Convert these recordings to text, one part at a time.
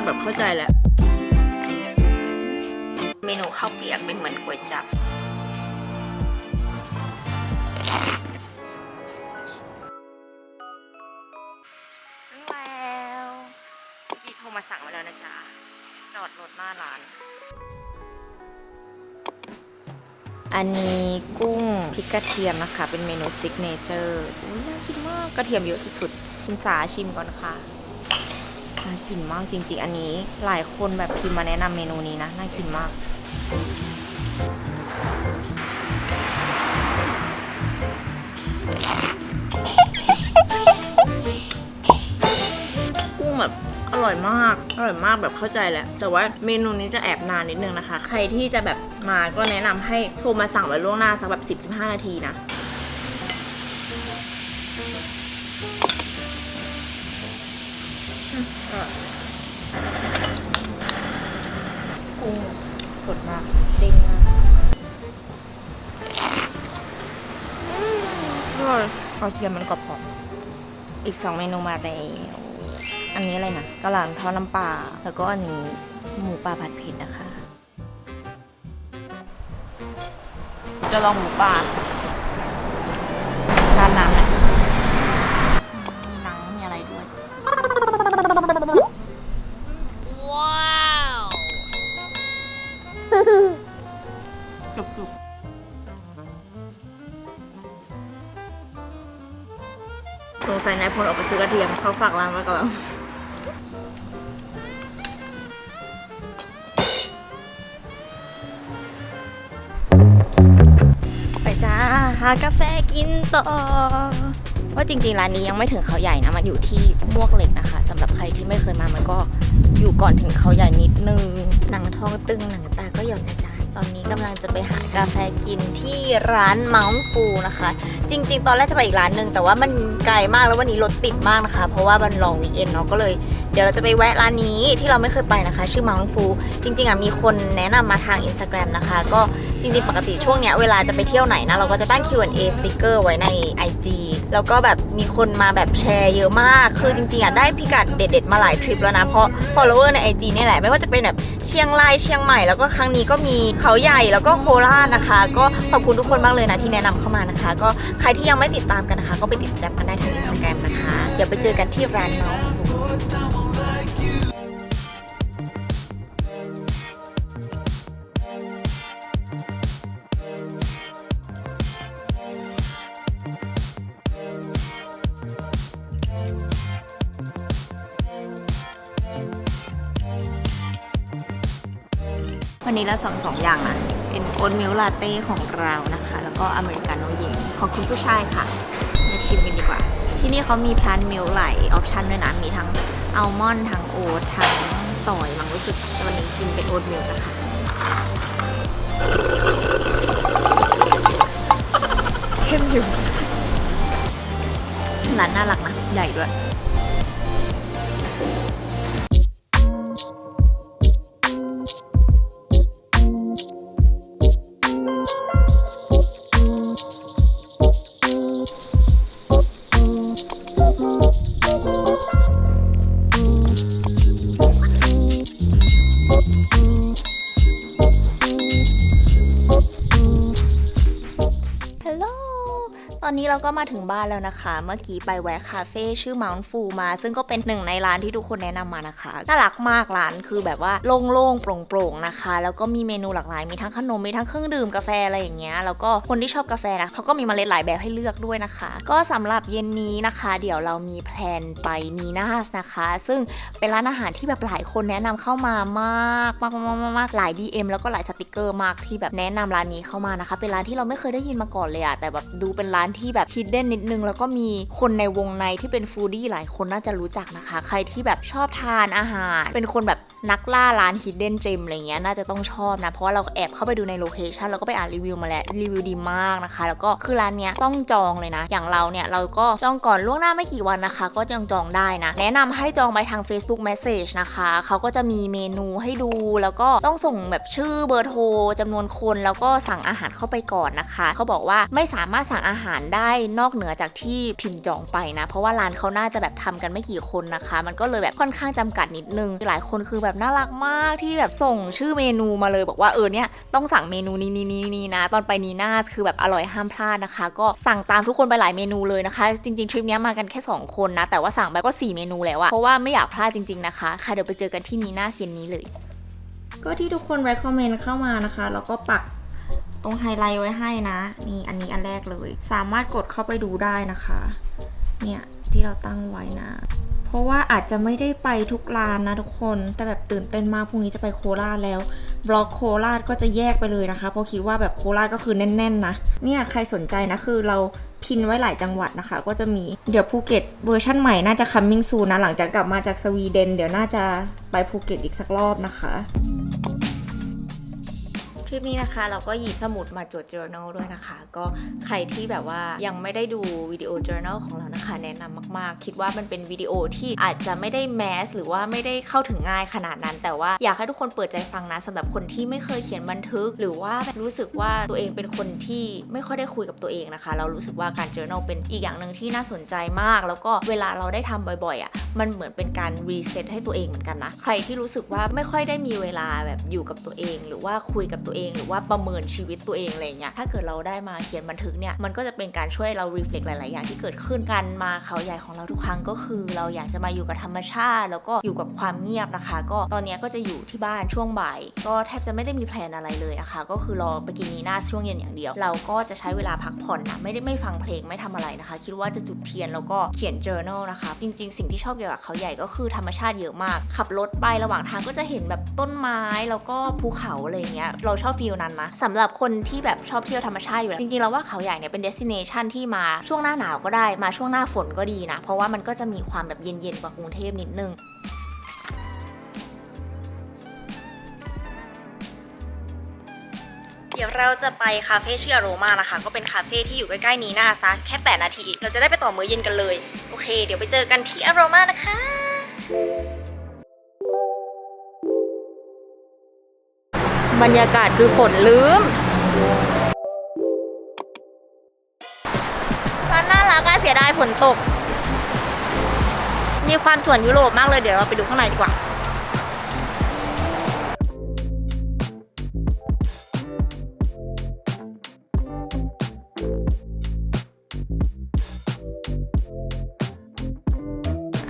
ากแบบเข้าใจแหละ เมนูข้าวเปียกเป็นเหมือนก๋วยจับถึงแล้วเมื่อกี้โทรมาสั่งมาแล้วนะจ๊ะ จอดรถหน้าร้าน อันนี้กุ้งพริกกระเทียมนะคะ เป็นเมนูซิกเนเจอร์อุ้ยน่ากินมากกระเทียมเยอะสุดๆ คุณสาชิมก่อนค่ะน่า กินมากจริงๆ อันนี้หลายคนแบบพิมพ์มาแนะนำเมนูนี้นะ น่ากินมากกุ้งแบบอร่อยมาก อร่อยมากแบบเข้าใจแหละ แต่ว่าเมนูนี้จะแอบนานนิดนึงนะคะ ใครที่จะแบบมาก็แนะนำให้โทรมาสั่งไว้ล่วงหน้าสักแบบ 10-15 นาทีนะ สดมากเด้งมากอร่อยกระเทียมมันกรอบๆอีกสองเมนูมาแล้ว อันนี้อะไรนะกะหล่ำทอดน้ำปลาแล้วก็อันนี้หมูปลาผัดเผ็ดนะคะ จะลองหมูป่าทานน้ ซื้อกระเทียมเขาฝากร้านไว้กับเราไปจ้าหากาแฟกินต่อ ว่าจริงๆ ร้านนี้ยังไม่ถึงเขาใหญ่นะ มันอยู่ที่มวกเหล็กนะคะสำหรับใครที่ไม่เคยมามันก็อยู่ก่อนถึงเขาใหญ่นิดนึง หนังท้องตึงหนังตาก็หย่อนนะจ๊ะ ตอนนี้กำลังจะไปหากาแฟกินที่ร้านเมาส์ฟูนะคะ จริง ๆ ตอนแรกจะไปอีกร้านหนึ่งแต่ว่ามันไกลมากแล้ววันนี้รถติดมากนะคะ เพราะว่ามันลองวีเอ็นเนาะก็เลย เดี๋ยวเราจะไปแวะร้านนี้ที่เราไม่เคยไปนะคะ ชื่อมังฟู จริง ๆอะมีคนแนะนำมาทาง Instagram นะคะ ก็จริง ๆ ปกติช่วงเนี้ยเวลาจะไปเที่ยวไหนนะเราก็จะตั้ง Q&A sticker ไว้ใน IG แล้วก็แบบมีคนมาแบบแชร์เยอะมาก คือจริงๆอะได้พิกัดเด็ด ๆ มาหลายทริปแล้วนะ เพราะ follower ใน IG เนี่ยแหละ ไม่ว่าจะเป็นแบบเชียงรายเชียงใหม่ แล้วก็ครั้งนี้ก็มีเขาใหญ่แล้วก็โคราชนะคะ ก็ขอบคุณทุกคนมากเลยนะที่แนะนำเข้ามานะคะ ก็ใครที่ยังไม่ติดตามกันนะคะ ก็ไปติดตามกันได้ทางอินสตาแกรมนะคะ เดี๋ยวไปเจอกันที่ร้านเมา วันนี้เราสั่งสองอย่างนะเป็นโอ๊ตมิลลาเต้ของเรานะคะ แล้วก็อเมริกาโน่เย็นของคุณผู้ชายค่ะมาชิมกันดีกว่า ที่นี่เขามีพลันมิลหลายออปชันด้วยนะ มีทั้งอัลมอนด์ทั้งโอ๊ตทั้งซอยมังรู้สึกวันนี้กินเป็นโอ๊ตมิลนะคะเข้มอยู่ร้านน่ารักนะ ใหญ่ด้วย เราก็มาถึงบ้านแล้วนะคะ เมื่อกี้ไปแวะคาเฟ่ชื่อ Mount Fu มา ซึ่งก็เป็นหนึ่งในร้านที่ทุกคนแนะนำมานะคะ น่ารักมากร้านคือแบบว่าโล่งๆโปร่งๆนะคะ แล้วก็มีเมนูหลากหลาย มีทั้งขนม มีทั้งเครื่องดื่มกาแฟอะไรอย่างเงี้ย แล้วก็คนที่ชอบกาแฟนะเขาก็มีเมล็ดหลายแบบให้เลือกด้วยนะคะ ก็สำหรับเย็นนี้นะคะ เดี๋ยวเรามีแพลนไปนีนาสนะคะ ซึ่งเป็นร้านอาหารที่แบบหลายคนแนะนำเข้ามามากมากมากมากมากหลาย DM แล้วก็หลายสติกเกอร์มากที่แบบแนะนำร้านนี้เข้ามานะคะ เป็นร้านที่เราไม่เคยได้ยินมาก่อนเลยอะแต่แบบดูเป็นร้านที่แบบฮิดเด้นนิดนึง แล้วก็มีคนในวงในที่เป็นฟูดี้หลายคนน่าจะรู้จักนะคะ ใครที่แบบชอบทานอาหาร เป็นคนแบบ นักล่าร้านฮิดเด้นเจมอะไรเงี้ยน่าจะต้องชอบนะ เพราะว่าเราแอบเข้าไปดูในโลเคชันแล้วก็ไปอ่านรีวิวมาแล้วรีวิวดีมากนะคะ แล้วก็คือร้านเนี้ยต้องจองเลยนะ อย่างเราเนี่ยเราก็จองก่อนล่วงหน้าไม่กี่วันนะคะ ก็ยังจองได้นะ แนะนำให้จองไปทาง Facebook Message นะคะเขาก็จะมีเมนูให้ดูแล้วก็ต้องส่งแบบชื่อเบอร์โทรจำนวนคนแล้วก็สั่งอาหารเข้าไปก่อนนะคะเขาบอกว่าไม่สามารถสั่งอาหารได้ได้นอกเหนือจากที่พิมพ์จองไปนะ เพราะว่าร้านเขาน่าจะแบบทำกันไม่กี่คนนะคะ มันก็เลยแบบค่อนข้างจำกัดนิดนึงหลายคนคือแบบน่ารักมากที่แบบส่งชื่อเมนูมาเลย บอกว่าเออเนี่ยต้องสั่งเมนูนี้นี้นี้นี้นะตอนไปนีน่าคือแบบอร่อยห้ามพลาดนะคะ ก็สั่งตามทุกคนไปหลายเมนูเลยนะคะ จริงๆทริปนี้มากันแค่ 2 คนนะ แต่ว่าสั่งไปก็ 4 เมนูแล้วอะเพราะว่าไม่อยากพลาดจริง ๆนะคะค่ะเดี๋ยวไปเจอกันที่นีน่าเซียนนี้เลย ก็ที่ทุกคน recommend เข้ามานะคะแล้วก็ปักตรงไฮไลท์ไว้ให้นะนี่อันนี้อันแรกเลย สามารถกดเข้าไปดูได้นะคะ เนี่ยที่เราตั้งไว้นะ เพราะว่าอาจจะไม่ได้ไปทุกร้านนะทุกคน แต่แบบตื่นเต้นมากพรุ่งนี้จะไปโคราชแล้วบล็อกโคราชก็จะแยกไปเลยนะคะ เพราะคิดว่าแบบโคราชก็คือแน่นๆนะเนี่ยใครสนใจนะคือเราพินไว้หลายจังหวัดนะคะ ก็จะมีเดี๋ยวภูเก็ตเวอร์ชั่นใหม่น่าจะคัมมิ่งซูนะหลังจากกลับมาจากสวีเดน เดี๋ยวน่าจะไปภูเก็ตอีกสักรอบนะคะ ทริปนี้นะคะ เราก็หยิบสมุดมาจด journal ด้วยนะคะ ก็ใครที่แบบว่ายังไม่ได้ดูวิดีโอ journal ของเรานะคะ แนะนำมากๆ คิดว่ามันเป็นวิดีโอที่อาจจะไม่ได้แมสหรือว่าไม่ได้เข้าถึงง่ายขนาดนั้น แต่ว่าอยากให้ทุกคนเปิดใจฟังนะสำหรับคนที่ไม่เคยเขียนบันทึก หรือว่ารู้สึกว่าตัวเองเป็นคนที่ไม่ค่อยได้คุยกับตัวเองนะคะ เรารู้สึกว่าการ journal เป็นอีกอย่างหนึ่งที่น่าสนใจมาก แล้วก็เวลาเราได้ทำบ่อยๆอะมันเหมือนเป็นการรีเซ็ตให้ตัวเองเหมือนกันนะใครที่รู้สึกว่าไม่ค่อยได้มีเวลาแบบอยู่กับตัวเอง หรือว่าคุยกับตัวเองหรือว่าประเมินชีวิตตัวเองอะไรเงี้ยถ้าเกิดเราได้มาเขียนบันทึกเนี่ยมันก็จะเป็นการช่วยเรา reflect หลาย ๆ อย่างที่เกิดขึ้นกันมาเขาใหญ่ของเราทุกครั้งก็คือ เราอยากจะมาอยู่กับธรรมชาติ แล้วก็อยู่กับความเงียบนะคะ ก็ตอนนี้ก็จะอยู่ที่บ้านช่วงบ่าย ก็แทบจะไม่ได้มีแพลนอะไรเลยนะคะ ก็คือรอไปกินนีน่าช่วงเย็นอย่างเดียว เราก็จะใช้เวลาพักผ่อนนะไม่ได้ไม่ฟังเพลงไม่ทำอะไรนะคะ คิดว่าจะจุดเทียนแล้วก็เขียน journal นะคะ จริง ๆ สิ่งที่ชอบเกี่ยวกับเขาใหญ่ก็คือธรรมชาติเยอะมาก ขับรถไประหว่างทางก็จะเห็นแบบต้นไม้แล้วก็ภูเขาอะไรเงี้ยเราชอบฟีลนั้นนะสำหรับคนที่แบบชอบเที่ยวธรรมชาติอยู่แล้วจริงๆเราว่าเขาใหญ่เนี่ยเป็น destination ที่มาช่วงหน้าหนาวก็ได้มาช่วงหน้าฝนก็ดีนะ เพราะว่ามันก็จะมีความแบบเย็นๆกว่ากรุงเทพนิดนึงเดี๋ยวเราจะไปคาเฟ่ชื่ออโรมานะคะ ก็เป็นคาเฟ่ที่อยู่ใกล้ๆนี้นะซะแค่ 8 นาที เราจะได้ไปต่อมื้อเย็นกันเลย โอเค เดี๋ยวไปเจอกันที่อโรมานะคะ บรรยากาศคือฝนลืมร้านน่ารักอะเสียดายฝนตก มีความสวนยุโรปมากเลยเดี๋ยวเราไปดูข้างในดีกว่า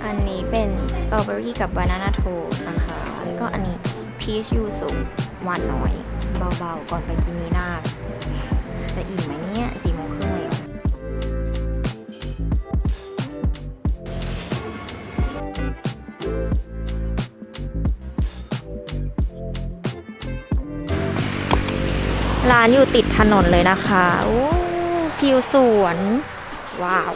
อันนี้เป็นสตรอเบอรี่กับบานาน่าโทสนะคะแล้วก็อันนี้พีชยูสุ หวานน้อย เบาๆ ก่อนไปกินนีน่าจะอิ่มไหมเนี่ยสี่โมงครึ่งแล้วร้านอยู่ติดถนนเลยนะคะ โอ้ฟิวสวน ว้าว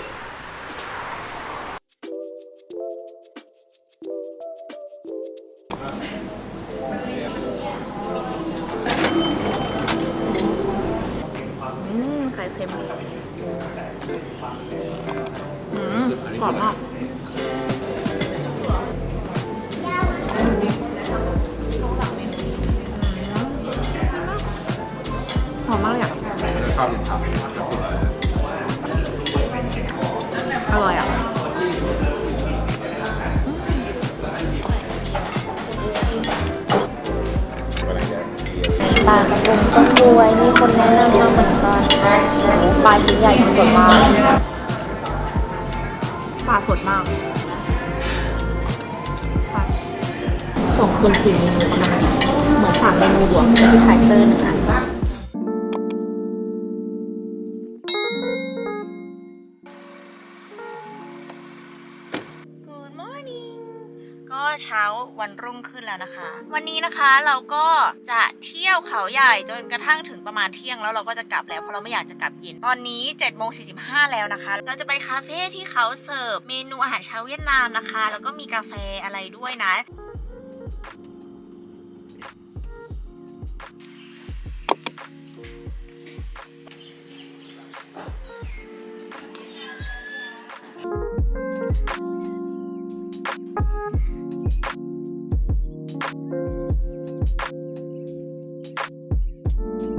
ค็มอืมกรอบมากหอมมากเลยอะชอบกินผักอร่อยอะปลากระพงต้มบวยมีคนแนะนำมาเหมือนกัน ปลาชิ้นใหญ่สดมากปลาสดมากสองคนสี่เมนูกำลังดีเหมือนสามเมนูบวกที่ไทเซอร์หนึ่งอะ เช้าวันรุ่งขึ้นแล้วนะคะ วันนี้นะคะเราก็จะเที่ยวเขาใหญ่จนกระทั่งถึงประมาณเที่ยงแล้วเราก็จะกลับแล้วเพราะเราไม่อยากจะกลับเย็น ตอนนี้7จ็ดโมงสีแล้วนะคะ เราจะไปคาเฟ่ที่เขาเสิร์ฟเมนูอาหารเช้าเวียดนามนะคะ แล้วก็มีกาแฟอะไรด้วยนะ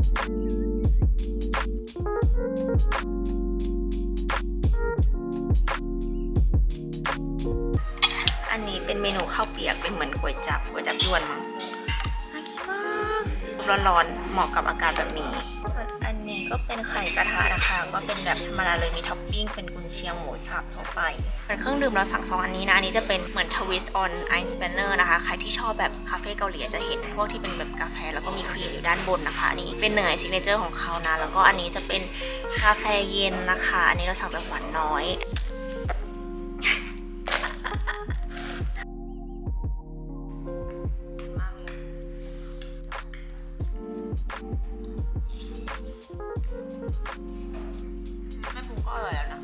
อันนี้เป็นเมนูข้าวเปียกเป็นเหมือนก๋วยจับก๋วยจับยวนน่ากินมากร้อนๆเหมาะกับอากาศแบบนี้ ก็เป็นไข่กระทะนะคะ ก็เป็นแบบธรรมดาเลยมีท็อปปิ้งเป็นกุนเชียงหมูสับทั่วไปเป็นเครื่องดื่มเราสั่งสองอันนี้นะ อันนี้จะเป็นเหมือนทวิสต์ออนไอซ์แบนเนอร์นะคะ ใครที่ชอบแบบคาเฟ่เกาหลีจะเห็นพวกที่เป็นแบบกาแฟแล้วก็มีครีมอยู่ด้านบนนะคะ อันนี้เป็นหนึ่งในซิกเนเจอร์ของเขานะ แล้วก็อันนี้จะเป็นกาแฟเย็นนะคะ อันนี้เราสั่งแบบหวานน้อยมาเลย ไม่ปรุงก็อร่อยแล้วนะ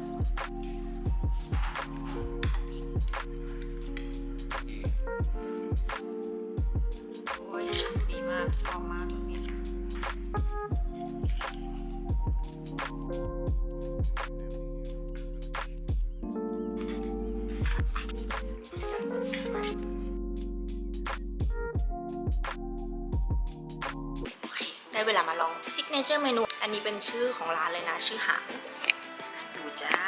โอ้ยดีมากชอบมากเลยเนี่ยโอเคได้เวลามาลองซิกเนเจอร์เมนู อันนี้เป็นชื่อของร้านเลยนะ ชื่อหางดูจ้า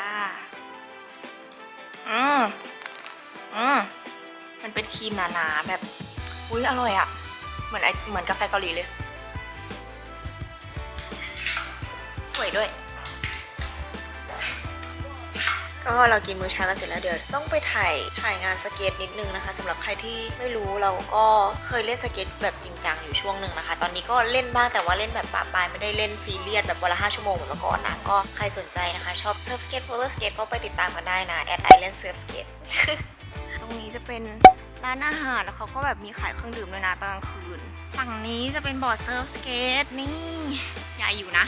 อืมอืมมันเป็นครีมหนาๆแบบ อุ้ยอร่อยอะเหมือนไอเหมือนกาแฟเกาหลีเลย สวยด้วย ก็เรากินมื้อเช้ากันเสร็จแล้วเดี๋ยวต้องไปถ่ายถ่ายงานสเก็ตนิดนึงนะคะสำหรับใครที่ไม่รู้เราก็เคยเล่นสเก็ตแบบจริงจังอยู่ช่วงหนึ่งนะคะ ตอนนี้ก็เล่นบ้างแต่ว่าเล่นแบบปะปายไม่ได้เล่นซีเรียสแบบวันละห้าชั่วโมงเหมือนเมื่อก่อนนะก็ใครสนใจนะคะ ชอบเซิร์ฟสเก็ตโพลาร์สเก็ตก็ไปติดตามกันได้นะแอดไอเลนเซิร์ฟสเก็ตตรงนี้จะเป็นร้านอาหารแล้วเขาก็แบบมีขายเครื่องดื่มด้วยนะตอนกลางคืน ฝั่งนี้จะเป็นบอร์ดเซิร์ฟสเกตนี่ ใหญ่อยู่นะ